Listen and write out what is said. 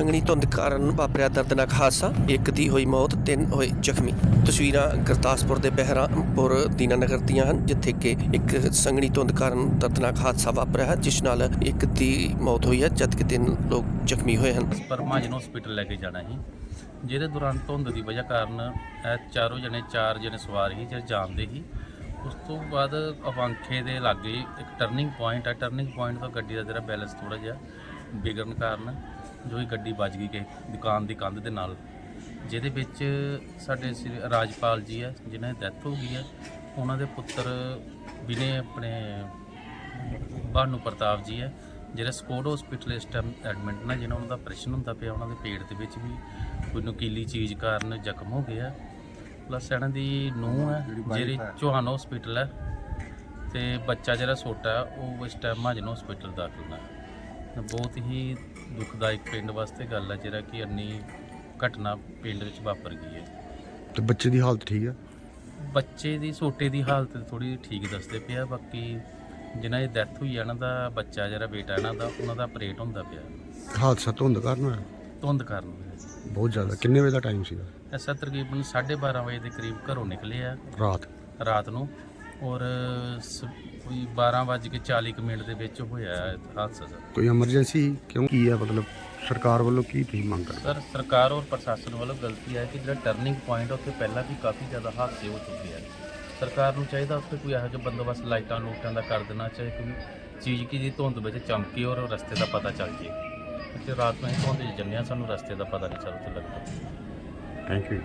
ਸੰਘਣੀ ਧੁੰਦ ਕਾਰਨ ਵਾਪਰਿਆ ਦਰਦਨਾਕ ਹਾਦਸਾ। ਇੱਕ ਦੀ ਹੋਈ ਮੌਤ, ਤਿੰਨ ਹੋਏ ਜ਼ਖਮੀ। ਤਸਵੀਰਾਂ ਗੁਰਦਾਸਪੁਰ ਦੇ ਬਹਿਰਾਮਪੁਰ ਦੀਨਾਨਗਰ ਦੀਆਂ ਹਨ, ਜਿੱਥੇ ਕਿ ਇੱਕ ਸੰਘਣੀ ਧੁੰਦ ਕਾਰਨ ਦਰਦਨਾਕ ਹਾਦਸਾ ਵਾਪਰਿਆ ਹੈ, ਜਿਸ ਨਾਲ ਇੱਕ ਦੀ ਮੌਤ ਹੋਈ ਹੈ, ਜਦਕਿ ਤਿੰਨ ਲੋਕ ਜ਼ਖਮੀ ਹੋਏ ਹਨ। ਪਰਮਾਜਨ ਹਸਪੀਟਲ ਲੈ ਕੇ ਜਾਣਾ ਸੀ। ਜਿਹਦੇ ਦੌਰਾਨ ਧੁੰਦ ਦੀ ਵਜ੍ਹਾ ਕਾਰਨ, ਇਹ ਚਾਰੋਂ ਜਣੇ, ਚਾਰ ਜਣੇ ਸਵਾਰ ਸੀ, ਜਿਹੜੇ ਜਾਣਦੇ ਸੀ। ਉਸ ਤੋਂ ਬਾਅਦ ਅਵਾਂਖੇ ਦੇ ਲਾਗੇ ਇੱਕ ਟਰਨਿੰਗ ਪੁਆਇੰਟ ਹੈ। ਟਰਨਿੰਗ ਪੁਆਇੰਟ ਤੋਂ ਗੱਡੀ ਦਾ ਜਿਹੜਾ ਬੈਲੈਂਸ ਥੋੜਾ ਜਿਹਾ ਵਿਗੜਨ ਕਾਰਨ ਜੋ ਹੀ ਗੱਡੀ ਵੱਜ ਗਈ ਕਿ ਦੁਕਾਨ ਦੀ ਕੰਧ ਦੇ ਨਾਲ, ਜਿਹਦੇ ਵਿੱਚ ਸਾਡੇ ਸ੍ਰੀ ਰਾਜਪਾਲ ਜੀ ਹੈ ਜਿਨ੍ਹਾਂ ਦੀ ਡੈਥ ਹੋ ਗਈ ਹੈ ਉਹਨਾਂ ਦੇ ਪੁੱਤਰ ਵੀ ਆਪਣੇ ਭਾਨੂ ਪ੍ਰਤਾਪ ਜੀ ਹੈ ਜਿਹੜਾ ਸਕੋਡ ਹਸਪੀਟਲ ਇਸ ਟਾਈਮ ਐਡਮਿਟ ਨੇ, ਜਿਹਨਾਂ ਦਾ ਆਪਰੇਸ਼ਨ ਹੁੰਦਾ ਪਿਆ, ਉਹਨਾਂ ਦੇ ਪੇਟ ਦੇ ਵਿੱਚ ਵੀ ਕੋਈ ਨੁਕੀਲੀ ਚੀਜ਼ ਕਾਰਨ ਜ਼ਖਮ ਹੋ ਗਿਆ। ਪਲੱਸ ਇਹਨਾਂ ਦੀ ਨੂੰਹ ਹੈ ਜਿਹੜੀ ਚੌਹਾਨ ਹਸਪੀਟਲ ਹੈ ਤੇ ਬੱਚਾ ਜਿਹੜਾ ਛੋਟਾ, ਉਹ ਇਸ ਟਾਈਮ ਮਹਾਜਨ ਹਸਪੀਟਲ ਦਾਖਲ ਹੈ ਬਹੁਤ ਹੀ ਦੁਖਦਾਇਕ ਪਿੰਡ ਵਾਸਤੇ ਗੱਲ ਹੈ ਜਿਹੜਾ ਕਿ ਇੰਨੀ ਘਟਨਾ ਪਿੰਡ ਵਿੱਚ ਵਾਪਰ ਗਈ ਹੈ। ਤੇ ਬੱਚੇ ਦੀ ਹਾਲਤ ਠੀਕ ਹੈ ਬੱਚੇ ਦੀ ਛੋਟੇ ਦੀ ਹਾਲਤ ਥੋੜੀ ਠੀਕ ਦੱਸਦੇ ਪਿਆ ਬਾਕੀ ਜਿਨ੍ਹਾਂ ਦੀ ਡੈਥ ਹੋਈ ਹੈ ਇਹਨਾਂ ਦਾ ਬੱਚਾ ਜਿਹੜਾ ਬੇਟਾ ਇਹਨਾਂ ਦਾ ਉਹਨਾਂ ਦਾ ਆਪਰੇਟ ਹੁੰਦਾ ਪਿਆ। ਹਾਦਸਾ ਧੁੰਦ ਕਾਰਨ ਹੋਇਆ? ਧੁੰਦ ਕਾਰਨ ਹੋਇਆ। ਬਹੁਤ ਜ਼ਿਆਦਾ। ਕਿੰਨੇ ਵਜੇ ਦਾ ਟਾਈਮ ਸੀਗਾ? ਐਸਾ ਤਕਰੀਬਨ 12:30 ਵਜੇ ਦੇ ਕਰੀਬ ਘਰੋਂ ਨਿਕਲੇ ਆ। ਰਾਤ। ਰਾਤ ਨੂੰ। ਔਰ ਸ- ਕੋਈ 12:40 ਕੁ ਮਿੰਟ ਦੇ ਵਿੱਚ ਹੋਇਆ ਇਹ ਹਾਦਸਾ ਸਰ। ਕੋਈ ਐਮਰਜੈਂਸੀ ਕਿਉਂ? ਕੀ ਹੈ ਮਤਲਬ ਸਰਕਾਰ ਵੱਲੋਂ ਕੀ ਤੁਸੀਂ ਮੰਗ ਕਰਦੇ ਸਰ ਸਰਕਾਰ ਔਰ ਪ੍ਰਸ਼ਾਸਨ ਵੱਲੋਂ ਗਲਤੀ ਹੈ ਕਿ ਜਿਹੜਾ ਟਰਨਿੰਗ ਪੁਆਇੰਟ ਉੱਥੇ ਪਹਿਲਾਂ ਵੀ ਕਾਫੀ ਜ਼ਿਆਦਾ ਹਾਦਸੇ ਹੋ ਚੁੱਕੇ ਆ। ਸਰਕਾਰ ਨੂੰ ਚਾਹੀਦਾ ਉੱਥੇ ਕੋਈ ਇਹੋ ਜਿਹਾ ਬੰਦੋਬਸਤ ਲਾਈਟਾਂ ਲੂਟਾਂ ਦਾ ਕਰ ਦੇਣਾ ਚਾਹੇ ਕੋਈ ਚੀਜ਼ ਕੀ ਦੀ ਧੁੰਦ ਵਿੱਚ ਚਮਕੀ ਔਰ ਰਸਤੇ ਦਾ ਪਤਾ ਚੱਲ ਜੇ। ਕਿ ਰਾਤ ਨੂੰ ਅਸੀਂ ਧੁੰਦ 'ਚ ਹਾਂ ਸਾਨੂੰ ਰਸਤੇ ਦਾ ਪਤਾ ਨਹੀਂ ਚੱਲ ਤੇ ਲੱਗਦਾ। Thank you